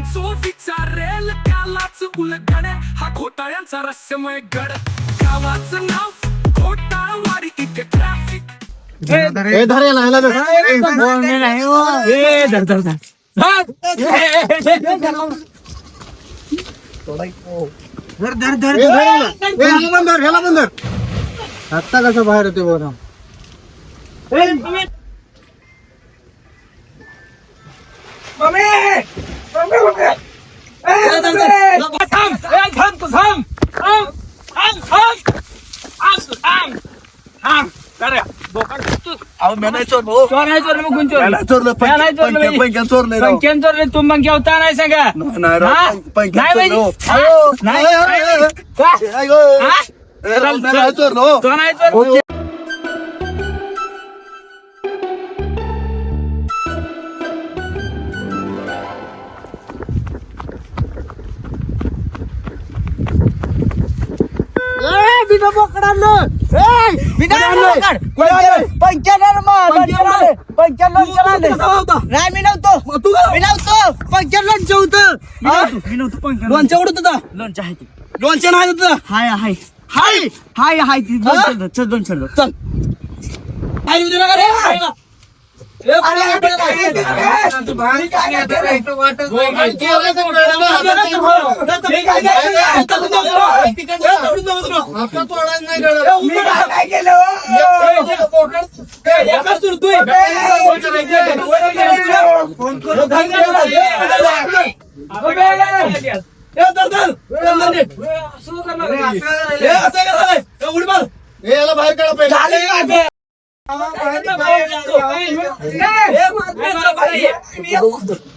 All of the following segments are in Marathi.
माणसो विचारेल त्यालाच उलगडे. हा घोटाळ्यांचा रहस्यमय गड. गावाचं नाव घोटाळवाडी इथे ट्रॅफिक ए, धर. याला, याला धर. ए, धर, धर, धर. धर, धर, धर, धर याला. ए, याला पण धर, याला पण धर. आत्ता कसं बाहेर येते बघा पंक्यावता नाही सांगा हा? नाही बाई. हा? नाही, नाही. का? हा? तो नाही चोर. लोणच्या उडत होता. लोणचं आहे ते. लोणच्या नाही होत. हाय हाय. हाय. हाय हाय ती दोन चल दोन चल चल. काय उद्या नका रे याला बाहेर काढा पहिले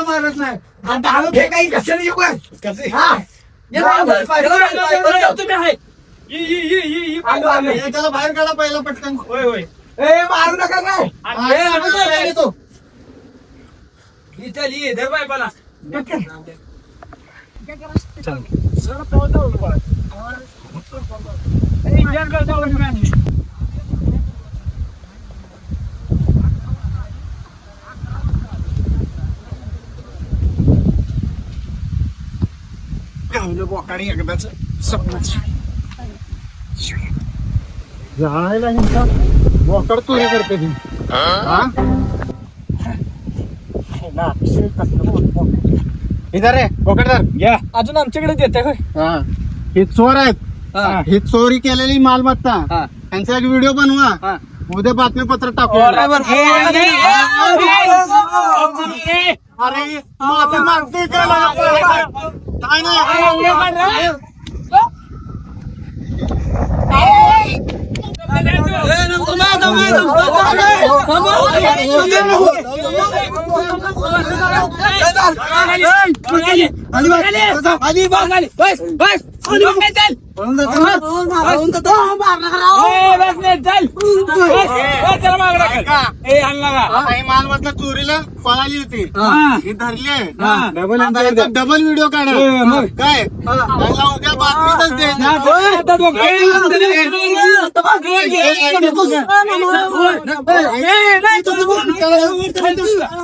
मारत नाही. त्याला बाहेर काढा पहिला पटकन. मारू नका काय? हा, येतो. बोकाडी एकदाच जायला हिंसा बोकड करते ती हा? इधर रे धर अजून आमच्याकडे देते होय. हा. हे चोर आहेत. ही. चोरी केलेली मालमत्ता. त्यांचा एक व्हिडिओ बनवा. उद्या बातमीपत्र टाकू अरे माफी मागते त्याला. काय नाही काही मालमत्ता चोरीला पळाली होती ही धरली याचा डबल व्हिडिओ काढा काय त्याला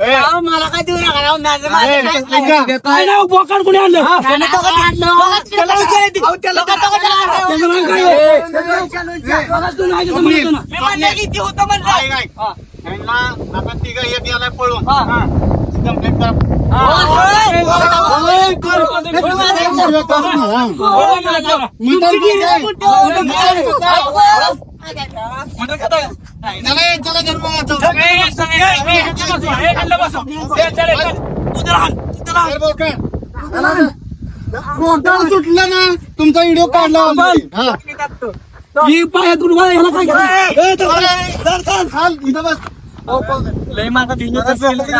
हे मला काय देऊ नका ए, ऐका. काय नाव बोकाड कोणी आणलं त्याला तो कधी आणलं? त्याला विचारायचं. त्याला तो कधी आणलं? त्याचं नाव काय आहे? बघा तू नाही ना. आता तिघं याला पळून हो, मी तर- ए, चल. सुटलं ना तुमचा व्हिडिओ काढला आम्ही. हा. ही ह्याला काय करायचं? इथं बस. लय मागं दिली तर बस काय?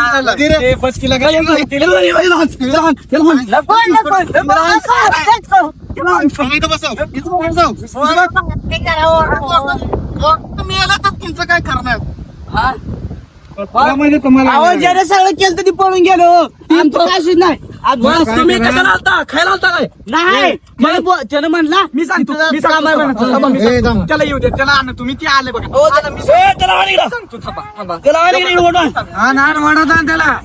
बसव. तुमचं काय करणार आवाज ज्याने सगळं केलं ती पळून गेलो. आमचं काहीच नाही. आज बस तुम्ही कशाला आलता? खायला आलता काय? नाही. मला बो- त्यानं म्हणला मी सांगतो मी सांगतो. त्याला येऊ दे त्याला आण तुम्ही ते आले बघा. हो मी. सांगतो. थांबा थांबा. हा नार त्याला.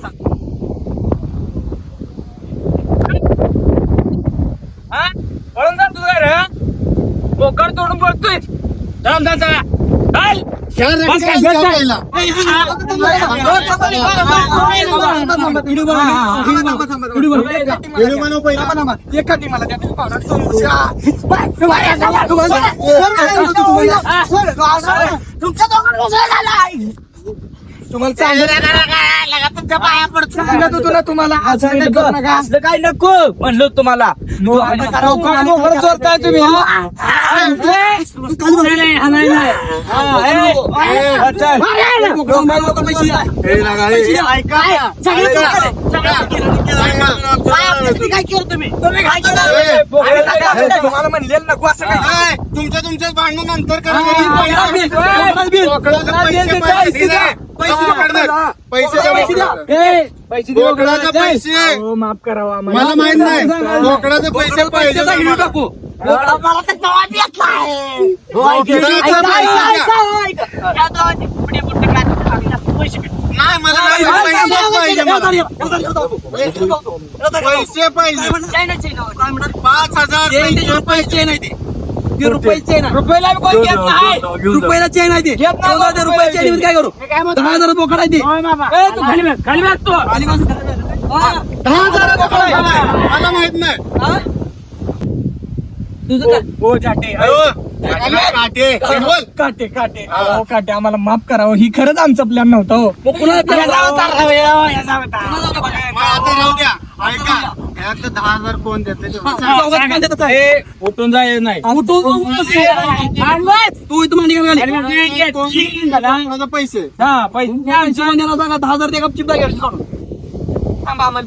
हा? पळून जा तू काय रे बोकड तोडून बोलतोय थांब थांब थांब. तुमच्या तुम्हाला चांगलं सांगत होतो ना तुम्हाला असं करू नका. असलं काय नको म्हणलो तुम्हाला मोहर चोरताय तुम्ही हा? हा. हा, काय केलं काय केलं? तुम्हाला म्हणलेलं नको असं काय काय? तुमच्या तुमच्याच भांडण नंतर करा हा, हा, हा, बिल. हा, बिल. पैसे. पैसे द्या. पैसे द्या पैसे द्या. बोकडाला. ए, पैसे देऊ बोकडाचे नका. पैसे. हो, माफ करावा मला माहीत नाही बोकडाचे पैसे पाहिजे पैसे. टाकू मला तर नाही. बोकडाचे पैसे ऐका, द्या. ऐका, ऐका. या दोघांचे पुढे पुढे काय पैसे भेटले. नाही मला नाही, पैसेच पाहिजे मला. पैसे पाहिजे चायना, चायना. पाच हजार पैसे नाही ते ते रुपयाचे ना रुपयाला बी कोण घेत नाही. रुपयाला चेन आहे ते. घेत नाही कोण रुपयाचे चेन काय करू? दहा हजार बोकड आहे ते. ए, तू खाली बस, खाली बस तू. खाली बस. हा. दहा हजार बोकडं आहे. मला माहीत नाही. हा? तुझं काय? हो चाटे. काटे बोल. काटे काटे. अहो, काटे आम्हाला माफ करावं ही खरंच आमचा प्लॅन नव्हता हो. मग कुणाला plan याचा होता? अवतार राव, या- याचा अवतार. मग आता राहू द्या. ऐका. दहा हजार कोण देते? उठून जाय नाही. तू इथं पैसे. हा पैसे. आमच्या महिन्याला सांगा दहा हजार ते गपचिप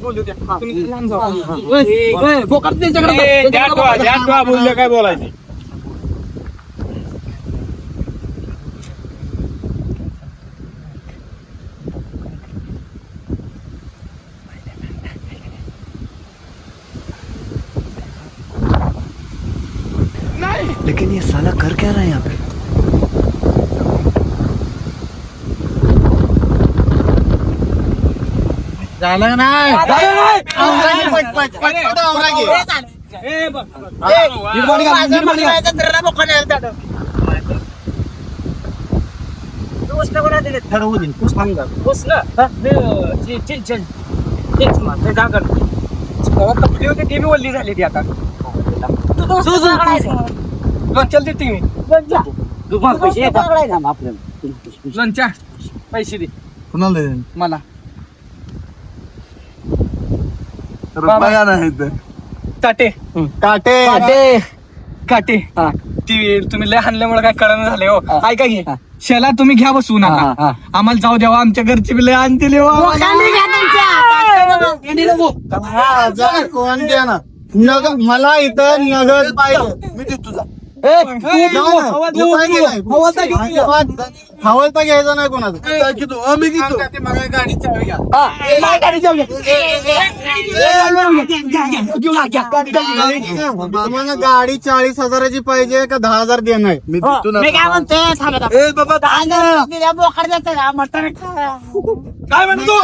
बोलू द्या. तुम्ही लहान जाऊ. ए, ए, बोकाट त्यांच्याकडे जा. त्यांच्याकडे बोला. काय बोलायचं लेकिन ये साला कर क्या रहा है यहाँ पे झालं नाही घे, पट, पट, घे. ए, बघ. निर्माण निर्माण. तू कोणाला दिले? ना? हा? ते- चे- चे- चे- तेच मग, ते डागर. तेव्हा तपली होती ती बी ओल्ली झाली ती आता तू तो उसनं पकडायचं. लोणच्याला देते मी तू मला पैसे येतात. लोणच्या पैसे दे मला रुपया नाही तर काटे. काटे. काटे. काटे. ती तुम्ही लय हाणल्यामुळे काय कळणं झालंय हो. ऐका घे शेला तुम्ही घ्या बसू नका. आम्हाला जाऊ द्यावा आमच्या घरची बी लय आणतील हो. कोण द्या ना नगद मला इथं नगद पाहिजे. मी देतो तुझा हवलता घ्यायचा नाही कोणाचं. आम्ही घेतो. गाडी चावी घ्या. गाडी चाळीस हजाराची पाहिजे का दहा हजार देणार? मी मी काय म्हणते थांबा, थांबा. ए बाबा दहा हजार दिल्या बोकाड देतं का? मटण खा. काय म्हणतो?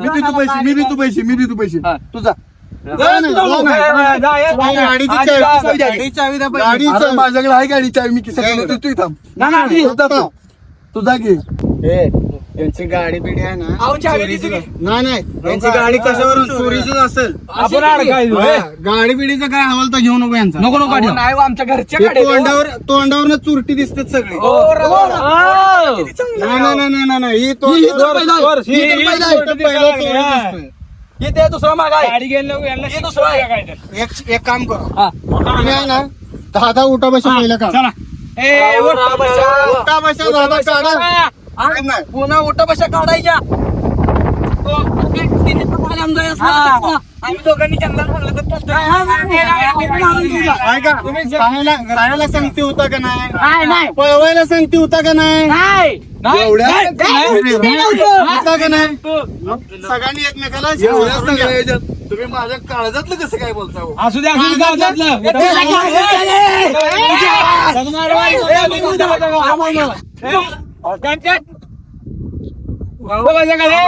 मी देतो पैसे मी देतो पैसे मी देतो पैसे तुझा माझ्याकडे आहे गाडी चावी मी किसा तू थांब ना तू त्यांची गाडी बिडी आहे ना अहो, चावी चोरीची दिली नाही नाही. त्यांची गाडी कशावरून चोरीचीच असेल. आपण अडकायलो हा, गाडी बिडीचं काय हवाल तर घेऊ नको यांचा. नको नको नाही हो, आमच्या घरच्या हे. तोंडावर तोंडावर चुरटी दिसतात सगळे. हो, रवा. किती चांगलं नाही नाही नाही नाही नाही. ही ही- ही तोंडावर- तर पहिला आहे. ही ही- तर ही पहिला चोरटी आहे. पहिला दिसायला चोरी लागली, दिसतोय. हे ते दुसरं माग आहे. गाडी गेलं यांना हे दुसरं आहे. एक एक काम करो. हा. तुम्ही आहे ना दहा दहा उठा बशा पहिला का चला. ए उठा. उठा बशा दहा दहा काढा पुन्हा उठा बशा काढायच्या हो, हा. आम्ही दोघांनी राहायला राहायला सांगते होता का नाही पळवायला सांगते होता का नाही नाही एवढ्या नाही, नाही. होता का नाही सगळ्यांनी एकमेकाला तुम्ही माझ्या काळजातलं कसं काय बोलता हो? असू द्या असू उठावा जगाडा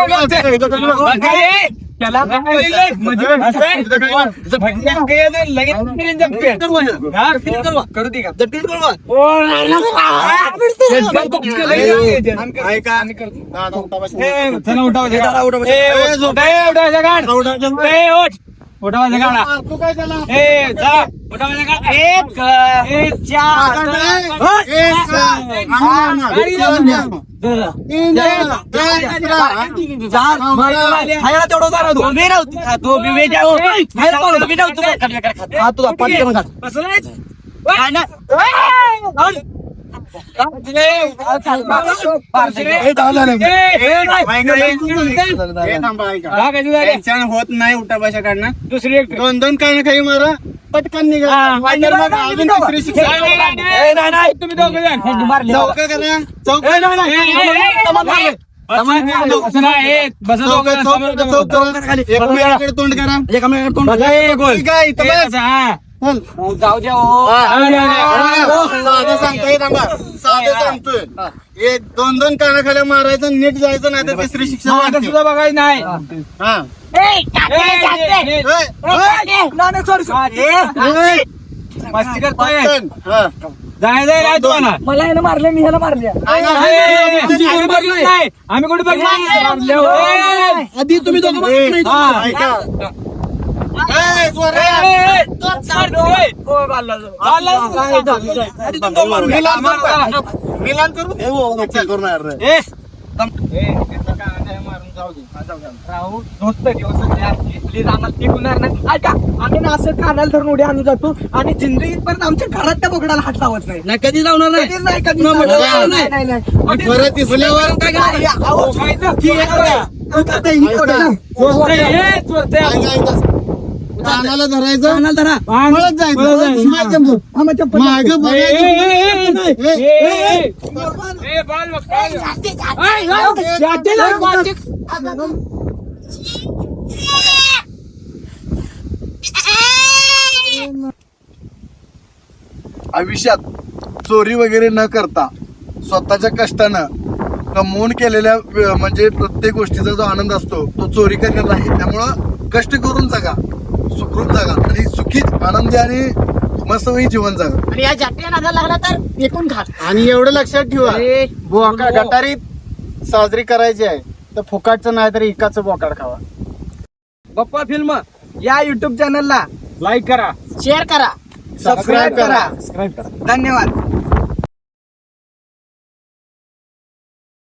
करू दे का जटील करू एक चार हा, हो. हा. हे. हे होत नाही उठा बशा काढणं दुसरी एक दोन दोन काही ना काही मारा पटकन निघा नाहीतर मग अजून तिसरी शिक्षा ए, नाही, नाही. तुम्ही दोघं जण चौक करा चौक ए, नाही, नाही. तमाम मारले. तमाम मारले. असं नाही ए, बसा चौक दोघं जण, चौक समोर चौक दोघं. चौक खाली एकमेकांकडे तोंड करा तोंड. बसा, ए, गोल. ठीक आहे इथं ए, बस. बसा, हा. चल. जाऊ द्या हो. नाही, नाही, नाही. साधं सांगतोय थांबा साधं सांगतोय एक दोन दोन कानाखाल्या मारायचं नीट जायचं नाही तर तिसरी शिक्षा आता. सुद्धा बघायचं नाही हा मस्ती करतोय. हा. जायचं नाही तुम्हाला मला यानं मारले मी ह्याला मारले नाही, ए, नाही, ए, ए, तुझी आम्ही कुठे बघितलं आधी तुम्ही दोघं नाही. हा. हो. मिलान करू. मिलान करू हो, जाऊ दे. हा, जाऊ दे. राहू दोस्त दिवस प्लीज आम्हाला टिकणार नाही ऐका आम्ही ना असं कानाला धरून उड्या आणून जातो आणि जिंदगीत परत आमच्या घरात त्या बोकडाला हात लावत नाही नाही कधी लावणार कधीच नाही कधी तुला म्हटलं नाही, नाही. नाही, नाही. परत दिसल्यावर काय अहो, खायचं. ही एक. आता ही चोरटे. कानाला धरायचं कानाला धरा. पळत जायचं. मागं- हा, मग बघायचं. आयुष्यात चोरी वगैरे न करता स्वतःच्या कष्टानं कमवून केलेल्या व- म्हणजे प्रत्येक गोष्टीचा जो आनंद असतो तो चोरी करण्यात नाही त्यामुळं कष्ट करून जगा सुखरूप जगा. आणि सुखी आनंदी आणि मस्तपैकी जीवन जगा. आणि या जातीला नादा लागला तर एकूण घाल आणि एवढं लक्षात ठेवा बोका गटारीत साजरी करायची आहे तर फुकाटचं नाही तर इकाचं बोकाड खावा. गप्पा फिल्म या युट्यूब चॅनलला लाईक करा. शेअर करा. सबस्क्राईब करा. धन्यवाद.